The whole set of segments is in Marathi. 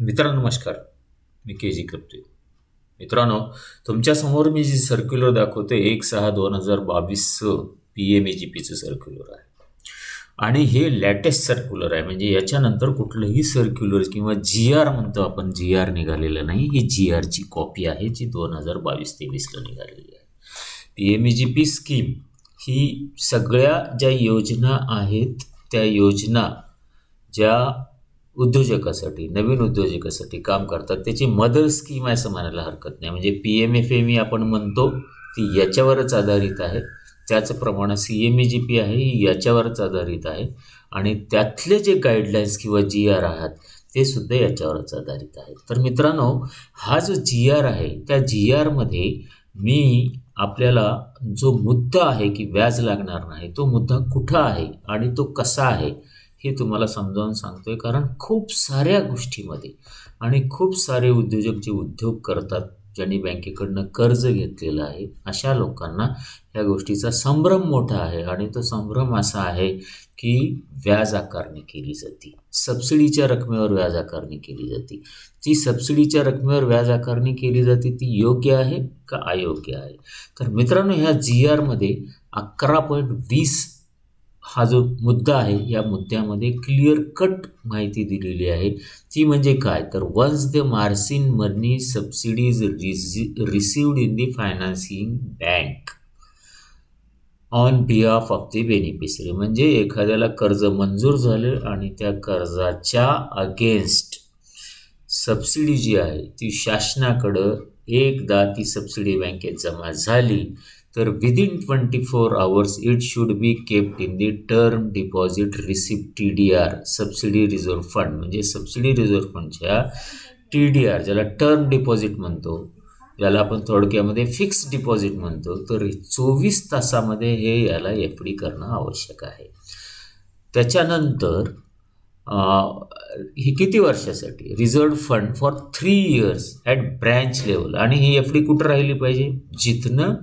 मित्रांनो नमस्कार. मी के जी करतोय मित्रांनो तुमच्यासमोर मी जी सर्क्युलर दाखवते एक सहा दोन हजार बावीसचं पी एम ए जी पीचं सर्क्युलर आहे. आणि हे लॅटेस्ट सर्क्युलर आहे. म्हणजे याच्यानंतर कुठलंही सर्क्युलर किंवा जी आर म्हणतो आपण जी आर निघालेलं नाही. ही जी आरची कॉपी आहे जी दोन हजार बावीस तेवीसला निघालेली आहे. P M A G P scheme ही सगळ्या ज्या योजना आहेत त्या योजना ज्या उद्योजकासाठी नवीन उद्योजकासाठी काम करतात. त्याची मदर स्कीम आहे असं म्हणायला हरकत नाही. म्हणजे P M F M E आपण म्हणतो ती याच्यावरच आधारित आहे. त्याचप्रमाणे C M E G P आहे ही याच्यावरच आधारित आहे. आणि त्यातले जे गाईडलाईन्स किंवा जी आर आहात ते सुद्धा याच्यावरच आधारित आहेत. तर मित्रांनो हा जो जी आर आहे त्या जी आरमध्ये मी आपल्याला जो मुद्दा आहे की व्याज लागणार नाही तो मुद्दा कुठं आहे आणि तो कसा आहे हे तुम्हाला समजावून सांगतोय कारण खूप साऱ्या गोष्टीमध्ये आणि खूप सारे उद्योजक जे उद्योग करतात ज्यांनी बँकेकडनं कर्ज घेतलेलं आहे अशा लोकांना या गोष्टीचा संभ्रम मोठा आहे. आणि तो संभ्रम असा आहे की व्याज आकारणी केली जाते. सबसिडीच्या रकमेवर व्याज आकारणी केली जाते. ती सबसिडीच्या रकमेवर व्याज आकारणी केली जाते ती योग्य आहे का अयोग्य आहे? तर मित्रांनो ह्या जी आरमध्ये अकरा पॉईंट वीस हा जो मुद्दा आहे या मुद्द्यामध्ये क्लिअर कट माहिती दिलेली आहे. ती म्हणजे काय? तर once the margin money subsidies रिसी received in the financing bank on behalf of the beneficiary म्हणजे एखाद्याला कर्ज मंजूर झाले आणि त्या कर्जाच्या अगेन्स्ट सबसिडी जी आहे ती शासनाकडं एकदा ती सबसिडी बँकेत जमा झाली तर within twenty four hours it should be kept in the term deposit receipt T D R subsidy reserve fund म्हणजे सबसिडी रिझर्व्ह फंडच्या टी डी आर ज्याला टर्म डिपॉझिट म्हणतो ज्याला आपण थोडक्यामध्ये फिक्स डिपॉझिट म्हणतो तर चोवीस तासामध्ये हे याला एफ डी करणं आवश्यक आहे. त्याच्यानंतर ही किती वर्षासाठी? Reserve fund for three years at branch level आणि ही एफ डी कुठं राहिली पाहिजे? जिथनं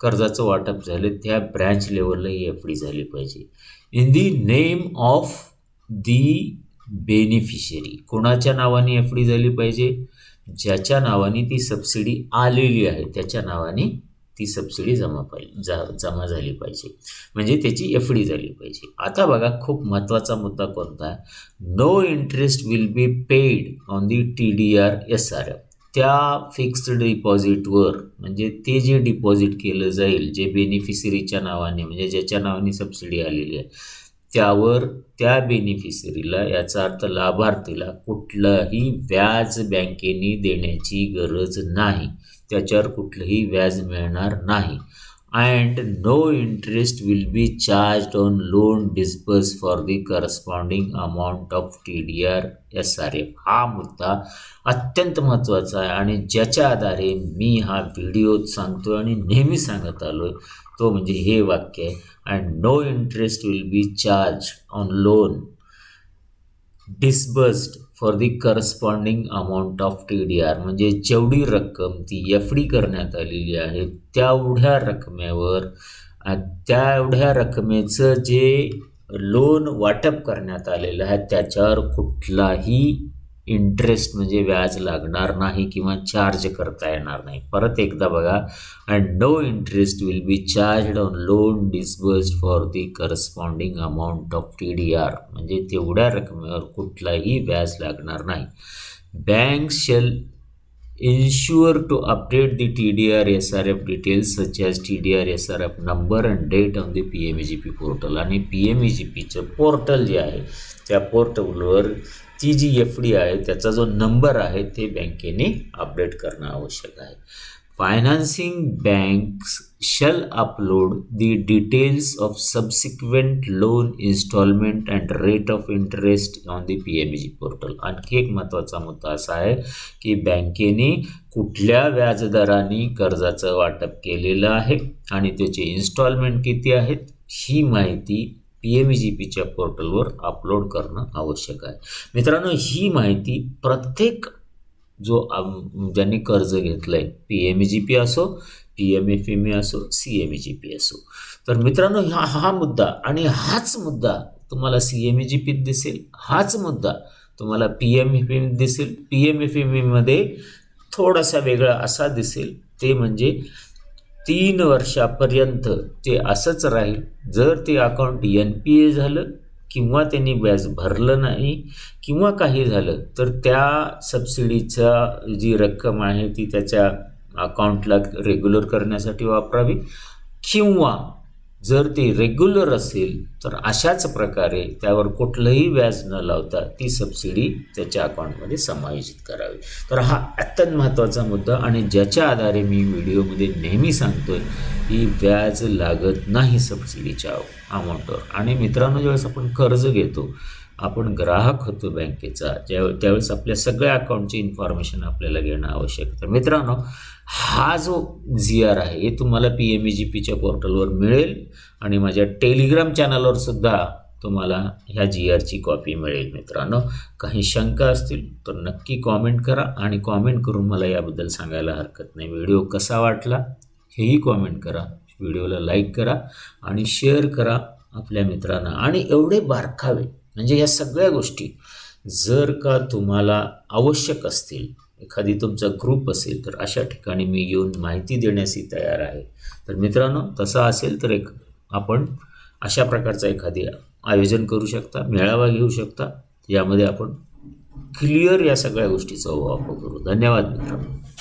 कर्जाचं वाटप झालं त्या ब्रँच लेवलला ही एफ डी झाली पाहिजे. In the name of the beneficiary कोणाच्या नावाने एफ डी झाली पाहिजे? ज्याच्या नावाने ती सबसिडी आलेली आहे त्याच्या नावाने ती सबसिडी जमा पाहिजे जा जमा झाली पाहिजे. म्हणजे त्याची एफ डी झाली पाहिजे. आता बघा खूप महत्त्वाचा मुद्दा कोणता? आहे no interest will be paid on the T D R S R F त्या फिक्स्ड डिपॉझिटवर म्हणजे ते जे डिपॉझिट केलं जाईल जे बेनिफिशरीच्या नावाने म्हणजे ज्याच्या नावाने सबसिडी आलेली आहे त्यावर त्या बेनिफिशरीला याचा अर्थ लाभार्थीला कुठलंही व्याज बँकेने देण्याची गरज नाही. त्याच्यावर कुठलंही व्याज मिळणार नाही. And no interest will be charge on loan disburse for the corresponding amount of T D R S R F हा मुद्दा अत्यंत महत्त्वाचा आहे आणि ज्याच्या आधारे मी हा व्हिडिओ सांगतो आणि नेहमी सांगत आलो आहे तो म्हणजे हे वाक्य आहे. And no interest will be charge on loan disbursed for the corresponding amount of T D R म्हणजे जेवढी रक्कम ती एफ डी करण्यात आलेली आहे तेवढ्या रकमेवर त्या एवढ्या रकमेचं जे लोन वाटप करण्यात आलेलं आहे त्याच्यावर कुठलाही इंटरेस्ट म्हणजे व्याज लागणार नाही किंवा चार्ज करता येणार नाही. परत एकदा बघा and no interest will be charge on loan disbursed for the corresponding amount of T D R म्हणजे तेवढ्या रकमेवर कुठलाही व्याज लागणार नाही. Bank shall insure to update the T D R S R F details such as T D R S R F number and date on the P M E G P portal आणि पी एम ई जी पीचं पोर्टल जे आहे त्या पोर्टलवर ती जी एफ डी आहे त्याचा जो नंबर आहे ते बँकेने अपडेट करणं आवश्यक आहे. Financing banks shall upload the details of subsequent loan installment and rate of interest on the P M G portal आणखी एक महत्त्वाचा मुद्दा असा आहे की बँकेने कुठल्या व्याजदराने कर्जाचं वाटप केलेलं आहे आणि त्याचे इन्स्टॉलमेंट किती आहेत ही माहिती पी एम ई जी पीच्या पोर्टलवर अपलोड करणं आवश्यक आहे. मित्रांनो ही माहिती प्रत्येक जो ज्यांनी कर्ज घेतलं आहे P M E G P असो P M F M A असो C M E G P असो. तर मित्रांनो हा हा मुद्दा आणि हाच मुद्दा तुम्हाला सी एम ई जी पीत दिसेल. हाच मुद्दा तुम्हाला पी एम एफ एम दिसेल. पी एम एफ एम एमध्ये थोडासा वेगळा असा दिसेल. ते म्हणजे तीन वर्षापर्यंत ते असंच राहील. जर ते अकाउंट एन पी ए झालं किंवा त्यांनी व्याज भरलं नाही किंवा काही झालं तर त्या सबसिडीचा जी रक्कम आहे ती त्याच्या अकाउंटला रेग्युलर करण्यासाठी वापरावी किंवा जर ते रेग्युलर असेल तर अशाच प्रकारे त्यावर कुठलंही व्याज न लावता ती सबसिडी त्याच्या अकाउंटमध्ये समायोजित करावी. तर हा अत्यंत महत्त्वाचा मुद्दा आणि ज्याच्या आधारे मी व्हिडिओमध्ये नेहमी सांगतोय की व्याज लागत नाही सबसिडीच्या अमाऊंटवर आणि मित्रांनो ज्यावेळेस आपण कर्ज घेतो आपण ग्राहक होतो बँकेचा ज्या त्यावेळेस आपल्या सगळ्या अकाउंटची इन्फॉर्मेशन आपल्याला घेणं आवश्यक आहे तर मित्रांनो हा जो जी आर आहे हे तुम्हाला पी एम ई जी पीच्या पोर्टलवर मिळेल आणि माझ्या टेलिग्राम चॅनलवर सुद्धा तुम्हाला ह्या जी आरची कॉपी मिळेल मित्रांनो. काही शंका असतील तर नक्की कॉमेंट करा आणि कॉमेंट करून मला याबद्दल सांगायला हरकत नाही. व्हिडिओ कसा वाटला हेही कॉमेंट करा. व्हिडिओला लाईक करा आणि शेअर करा आपल्या मित्रांना. आणि एवढे बारकावे म्हणजे या सगळ्या गोष्टी जर का तुम्हाला आवश्यक असतील एखादी तुमचा ग्रुप असेल तर अशा ठिकाणी मी येऊन माहिती देण्यासही तयार आहे. तर मित्रांनो तसं असेल तर एक आपण अशा प्रकारचा एखादी आयोजन करू शकता मेळावा घेऊ शकता. यामध्ये आपण क्लिअर या सगळ्या गोष्टीचा वापर करू. धन्यवाद मित्रांनो.